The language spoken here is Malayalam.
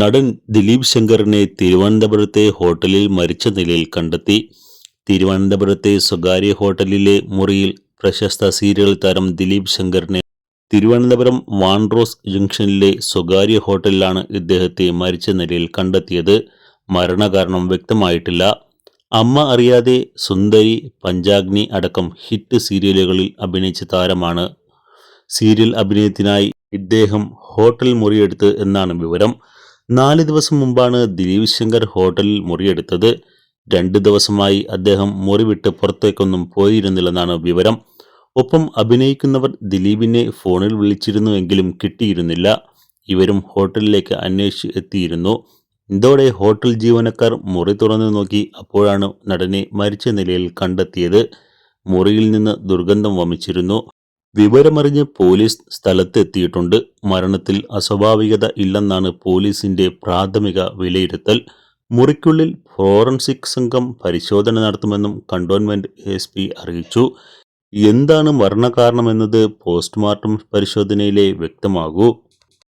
നടൻ ദിലീപ് ശങ്കറിനെ തിരുവനന്തപുരത്തെ ഹോട്ടലിൽ മരിച്ച നിലയിൽ കണ്ടെത്തി. തിരുവനന്തപുരത്തെ സ്വകാര്യ ഹോട്ടലിലെ മുറിയിൽ പ്രശസ്ത സീരിയൽ താരം ദിലീപ് ശങ്കറിനെ തിരുവനന്തപുരം വാൻഡ്രോസ് ജംഗ്ഷനിലെ സ്വകാര്യ ഹോട്ടലിലാണ് ഇദ്ദേഹത്തെ മരിച്ച നിലയിൽ കണ്ടെത്തിയത്. മരണകാരണം വ്യക്തമായിട്ടില്ല. അമ്മ അറിയാതെ സുന്ദരി പഞ്ചാഗ്നി അടക്കം ഹിറ്റ് സീരിയലുകളിൽ അഭിനയിച്ച താരമാണ്. സീരിയൽ അഭിനയത്തിനായി ഇദ്ദേഹം ഹോട്ടൽ മുറിയെടുത്ത് എന്നാണ് വിവരം. നാല് ദിവസം മുമ്പാണ് ദിലീപ് ശങ്കർ ഹോട്ടലിൽ മുറിയെടുത്തത്. രണ്ട് ദിവസമായി അദ്ദേഹം മുറി വിട്ട് പുറത്തേക്കൊന്നും പോയിരുന്നില്ലെന്നാണ് വിവരം. ഒപ്പം അഭിനയിക്കുന്നവർ ദിലീപിനെ ഫോണിൽ വിളിച്ചിരുന്നുവെങ്കിലും കിട്ടിയിരുന്നില്ല. ഇവരും ഹോട്ടലിലേക്ക് അന്വേഷിച്ച് എത്തിയിരുന്നു. ഇതോടെ ഹോട്ടൽ ജീവനക്കാർ മുറി തുറന്നു നോക്കി അപ്പോഴാണ് നടനെ മരിച്ച നിലയിൽ കണ്ടെത്തിയത്. മുറിയിൽ നിന്ന് ദുർഗന്ധം വമിച്ചിരുന്നു. വിവരമറിഞ്ഞ് പോലീസ് സ്ഥലത്തെത്തിയിട്ടുണ്ട്. മരണത്തിൽ അസ്വാഭാവികത ഇല്ലെന്നാണ് പോലീസിന്റെ പ്രാഥമിക വിലയിരുത്തൽ. മുറിക്കുള്ളിൽ ഫോറൻസിക് സംഘം പരിശോധന നടത്തുമെന്നും കണ്ടോൺമെന്റ് എസ് പി അറിയിച്ചു. എന്താണ് മരണകാരണമെന്നത് പോസ്റ്റ്മോർട്ടം പരിശോധനയിലെ വ്യക്തമാകൂ.